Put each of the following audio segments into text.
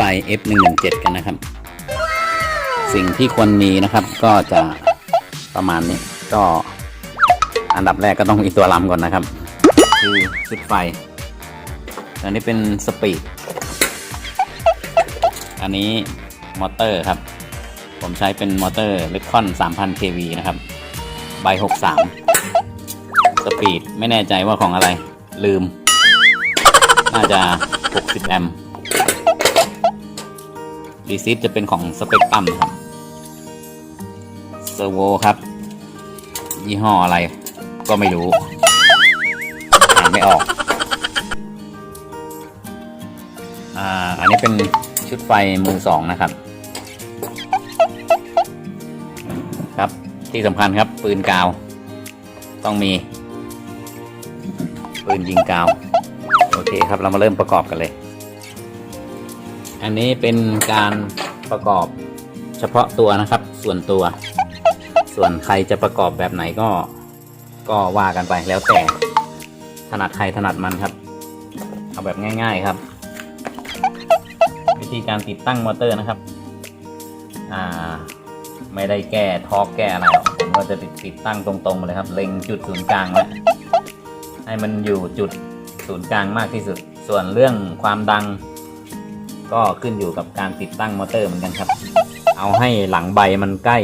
ไฟ F117 กันนะครับ สิ่งที่ควรมีนะครับ ก็จะประมาณนี้ ก็อันดับแรกก็ต้องมีตัวลำก่อนนะครับ คือชุดไฟ อันนี้เป็นสปีด อันนี้มอเตอร์ครับ ผมใช้เป็นมอเตอร์เลคอน 3,000 kV นะครับ ใบ 63 สปีดไม่แน่ใจว่าของอะไรลืม น่าจะ 60 แอมป์ รีซิฟจะเป็นของสเปกตัมครับเซอร์โวครับ ยี่ห้ออะไรก็ไม่รู้อ่านไม่ออก อ่า อันนี้เป็นชุดไฟมือสองนะครับ ครับที่สำคัญครับปืนกาว ต้องมี ปืนยิงกาว โอเคครับเรามาเริ่มประกอบกันเลย อันนี้เป็นการประกอบเฉพาะตัวนะครับ ส่วนตัว ส่วนใครจะประกอบแบบไหนก็ก็ว่ากันไปแล้วแต่ถนัดใครถนัดมันครับ เอาแบบง่าย ๆครับ วิธีการติดตั้งมอเตอร์นะครับอ่าไม่ได้แก้ทอกแก้อะไรผมก็จะติดติดตั้งตรงๆมาเลยครับ เล็งจุดศูนย์กลางไว้ให้มันอยู่จุดศูนย์กลางมากที่สุด ส่วนเรื่องความดัง ก็ขึ้นอยู่กับการติดตั้งมอเตอร์เหมือนกันครับ เอาให้หลังใบมันใกล้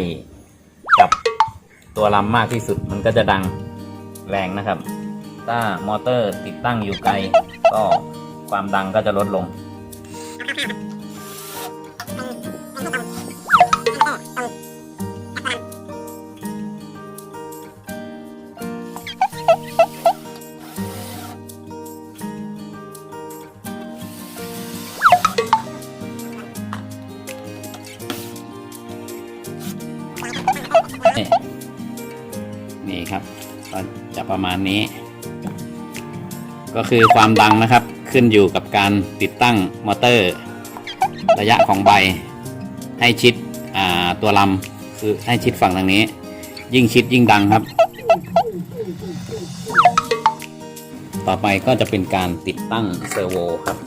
กับตัวลำมากที่สุดมันก็จะดังแรงนะครับ ถ้ามอเตอร์ติดตั้งอยู่ไกล ก็ความดังก็จะลดลง ประมาณนี้ ก็คือความดังนะครับขึ้นอยู่กับการติดตั้งมอเตอร์ ระยะของใบ ให้ชิดตัวลำคือให้ชิดฝั่งทางนี้ ยิ่งชิดยิ่งดังครับ ต่อไปก็จะเป็นการติดตั้งเซอร์โวครับ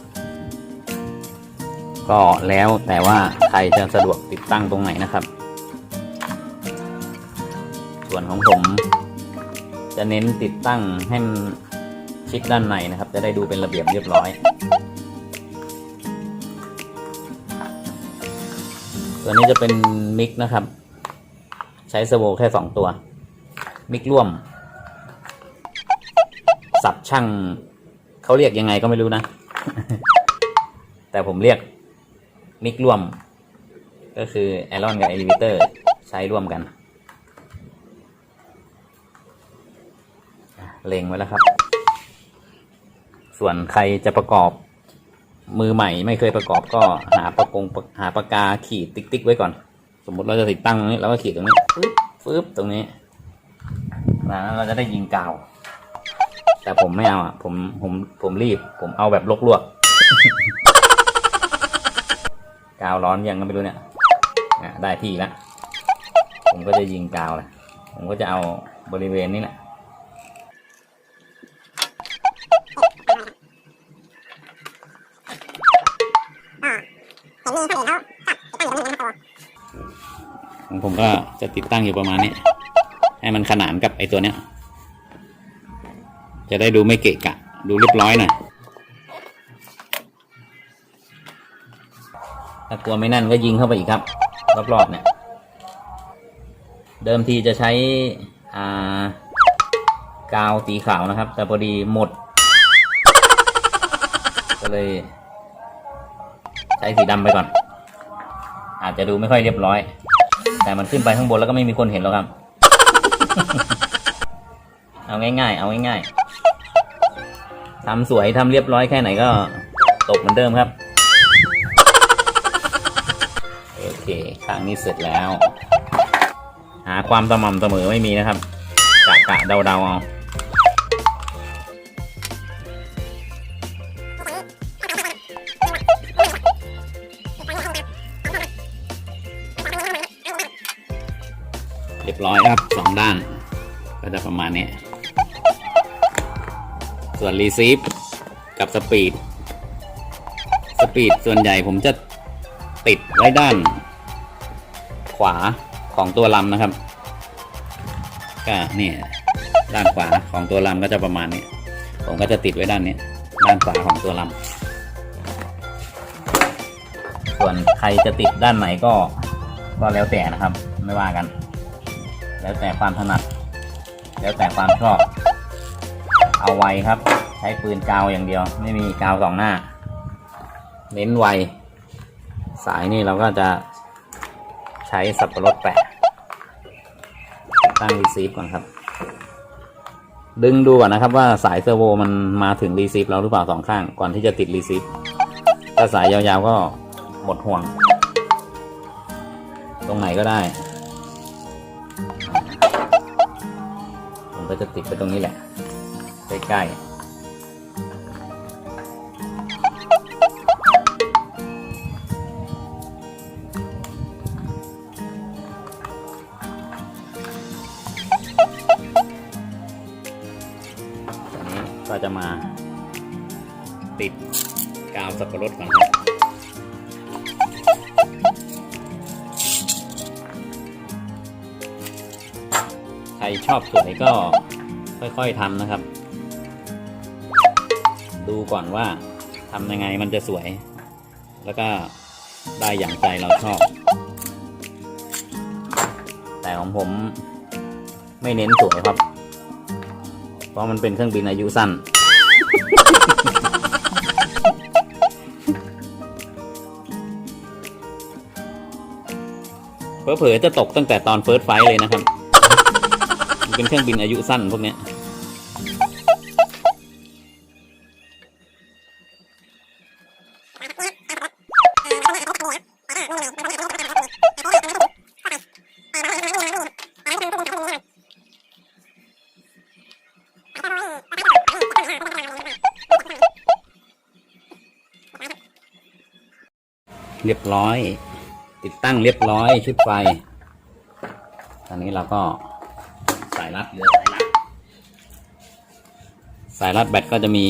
ก็แล้วแต่ว่าใครจะสะดวกติดตั้งตรงไหนนะครับ ส่วนของผม จะเน้นติดตั้งให้มันชิดด้านในนะครับ จะได้ดูเป็นระเบียบเรียบร้อย ตัวนี้จะเป็นมิกนะครับ ใช้สโวแค่สองตัว มิกร่วม สับช่างเขาเรียกยังไงก็ไม่รู้นะ แต่ผมเรียกมิกร่วม ก็คือไอรอนกับเอลิเวเตอร์ใช้ร่วมกัน เล็งไว้แล้วครับ ส่วนใครจะประกอบมือใหม่ไม่เคยประกอบก็หาประกงหาปากกาขีดติ๊กๆไว้ก่อน สมมุติเราจะติดตั้งตรงนี้เราก็ขีดตรงนี้ฟึ๊บฟึ๊บตรงนี้นะเราจะได้ยิงกาว แต่ผมไม่เอาอะผมผมผมรีบ ผมเอาแบบลวกๆกาวร้อนยังก็ไม่รู้เนี่ยอะได้ที่แล้วผมก็จะยิงกาวเลยผมก็จะเอาบริเวณนี้แหละ ผมก็จะติดตั้งอยู่ประมาณนี้ ให้มันขนานกับไอ้ตัวเนี้ย จะได้ดูไม่เกะกะ ดูเรียบร้อยหน่อยถ้ากลัวไม่นั่นก็ยิงเข้าไปอีกครับ รอบๆเนี่ย เดิมทีจะใช้อ่ากาวสีขาวนะครับ แต่พอดีหมด ก็เลย ใช้สีดำไปก่อน อาจจะดูไม่ค่อยเรียบร้อย แต่มันขึ้นไปข้างบนแล้วก็ไม่มีคนเห็นหรอกครับ เอาง่ายๆ เอาง่ายๆทำสวยทำเรียบร้อยแค่ไหนก็ตกเหมือนเดิมครับ โอเคครั้งนี้เสร็จแล้ว หาความสม่ำเสมอไม่มีนะครับกะกะเดาเดาๆเอา องด้าน ก็จะประมาณนี้ ส่วนรีซีฟกับสปีด สปีดส่วนใหญ่ผมจะติดไว้ด้าน ขวาของตัวลำนะครับ ก็เนี่ยด้านขวาของตัวลำก็จะประมาณนี้ ผมก็จะติดไว้ด้านนี้ ด้านขวาของตัวลำส่วนใครจะติดด้านไหนก็ก็แล้วแต่นะครับ ไม่ว่ากัน แล้วแต่ความถนัด แล้วแต่ความชอบ เอาไวครับ ใช้ปืนกาวอย่างเดียว ไม่มีกาวสองหน้า เน้นไว สายนี่เราก็จะใช้สับปะรดแปะ ตั้งรีซีฟก่อนครับ ดึงดูก่อนนะครับว่าสายเซอร์โวมันมาถึงรีซีฟเราหรือเปล่าสองข้าง ก่อนที่จะติดรีซีฟถ้าสายยาวๆก็หมดห่วง ตรงไหนก็ได้ ก็จะติดไปตรงนี้แหละ ใกล้ๆตอนนี้ก็จะมาติดกาวสับปะรดก่อนครับ ชอบสวยก็ค่อยๆทำนะครับ ดูก่อนว่าทำยังไงมันจะสวย แล้วก็ได้อย่างใจเราชอบ แต่ของผมไม่เน้นสวยครับ เพราะมันเป็นเครื่องบินอายุสั้น เผลอๆจะตกตั้งแต่ตอนเฟิร์สไฟเลยนะครับ เป็นเครื่องบินอายุสั้นพวกนี้เรียบร้อย ติดตั้งเรียบร้อยชุดไฟ ตอนนี้เราก็ายรัดเหลือสายรัด สายรัดแบตก็จะมี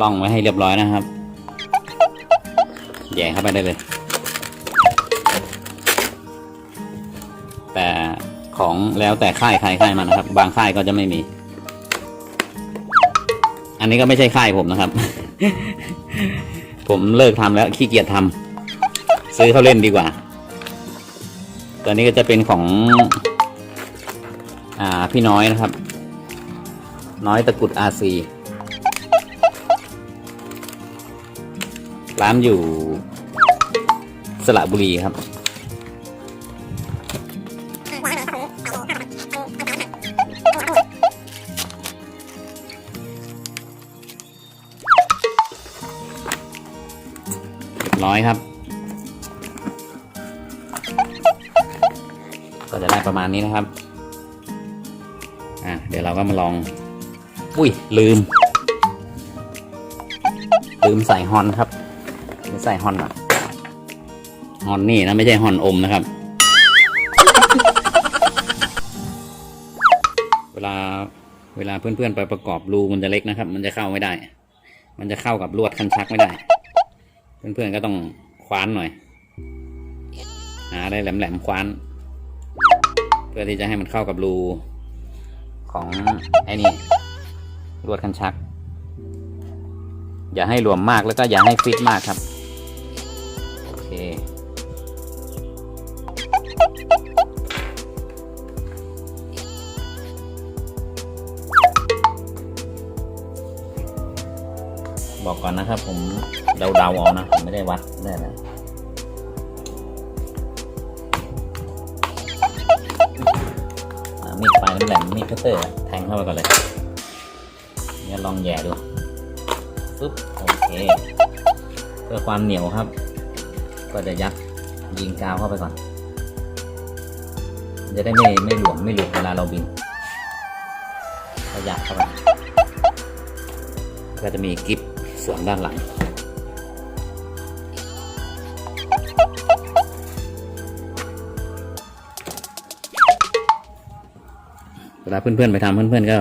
ร่องไว้ให้เรียบร้อยนะครับ แย่เข้าไปได้เลย แต่ของแล้วแต่ค่ายใครค่ายมันนะครับ บางค่ายก็จะไม่มี อันนี้ก็ไม่ใช่ค่ายผมนะครับ ผมเลิกทำแล้วขี้เกียจทำซื้อเขาเล่นดีกว่า ตอนนี้ก็จะเป็นของ อ่าพี่น้อยนะครับ น้อยตะกุดอาซีร้านอยู่สระบุรีครับ ร้อยครับ ก็จะได้ประมาณนี้นะครับ อะเดี๋ยวเราก็มาลอง อุ้ยลืม ลืมใส่ฮอนครับลืมใส่ฮอนอะฮอนนี่นะไม่ใช่ฮอนอมนะครับ เวลาเวลาเพื่อนๆไปประกอบรูมันจะเล็กนะครับ มันจะเข้าไม่ได้ มันจะเข้ากับลวดคันชักไม่ได้ เพื่อนๆก็ต้องคว้านหน่อย หาได้แหลมๆคว้าน เพื่อที่จะให้มันเข้ากับรู ของไอ้นี่ลวดคันชัก อย่าให้หลวมมากแล้วก็อย่าให้ฟิตมากครับ โอเค บอกก่อนนะครับผมเดาๆเอานะ ผมไม่ได้วัดได้นะ แหลมมีดคัตเตอร์แทงเข้าไปก่อนเลยเนี่ยลองแย่ดูปึ๊บโอเคเพื่อความเหนียวครับ ก็จะยัดยิงกาวเข้าไปก่อน จะได้ไม่ไม่หลวมไม่หลุดเวลาเราบินก็ยัดเข้าไปก็จะมีกิฟสวมด้านหลัง ลาเพื่อนๆไปทำเพื่อนๆก็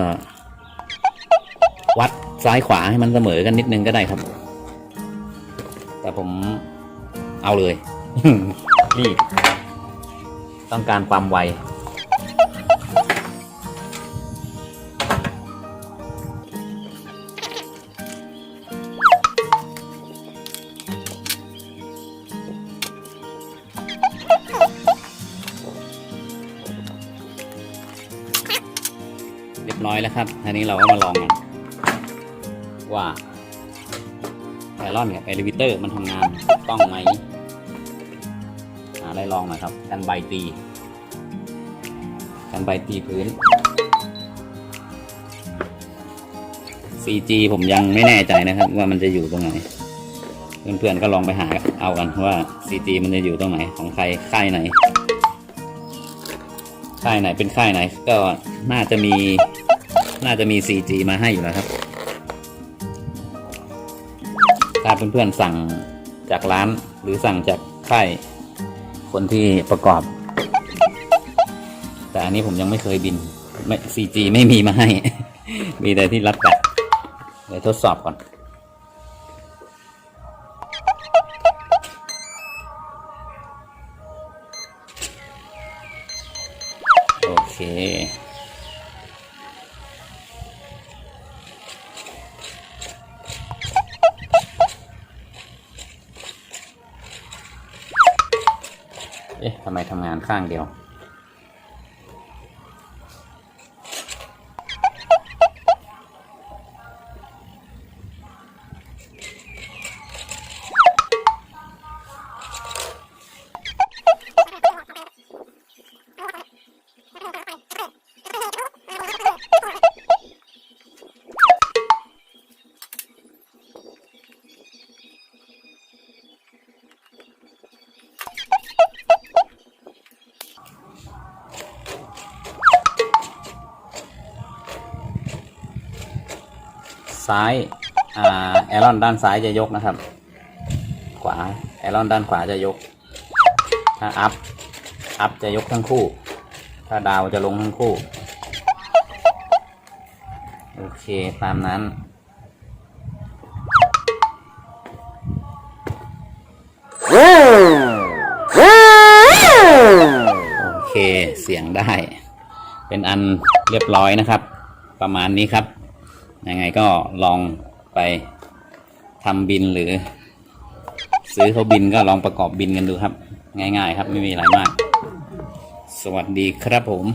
วัดซ้ายขวาให้มันเสมอกันนิดนึงก็ได้ครับ แต่ผมเอาเลย นี่ ต้องการความไว แล้วครับทีนี้เราก็มาลองกันว่าไพลอนกับเอลิเวเตอร์มันทำงานต้องไหมหาได้ลองหน่อยครับ กันใบตี กันใบตีพื้น 4G ผมยังไม่แน่ใจนะครับ ว่ามันจะอยู่ตรงไหน เพื่อนๆก็ลองไปหาเอากันว่า 4G มันจะอยู่ตรงไหนของใครค่ายไหนค่ายไหนเป็นค่ายไหน ก็น่าจะมี น่าจะมี 4G มาให้อยู่แล้วครับ ถ้าเพื่อนๆสั่งจากร้านหรือสั่งจากค่ายคนที่ประกอบ แต่อันนี้ผมยังไม่เคยบินไม่ 4G ไม่มีมาให้ มีแต่ที่รับแบตเดี๋ยวทดสอบก่อนโอเค ทำงานข้างเดียว ซ้ายอ่าแอรอนด้านซ้ายจะยกนะครับ ขวาแอรอนด้านขวาจะยก ถ้าอัพอัพจะยกทั้งคู่ ถ้าดาวจะลงทั้งคู่ โอเคตามนั้น โอเคเสียงได้ เป็นอันเรียบร้อยนะครับ ประมาณนี้ครับ ยังไงก็ลองไปทำบินหรือ ซื้อเขาบินก็ลองประกอบบินกันดูครับ ง่าย ๆ ครับไม่มีอะไรมาก สวัสดีครับผม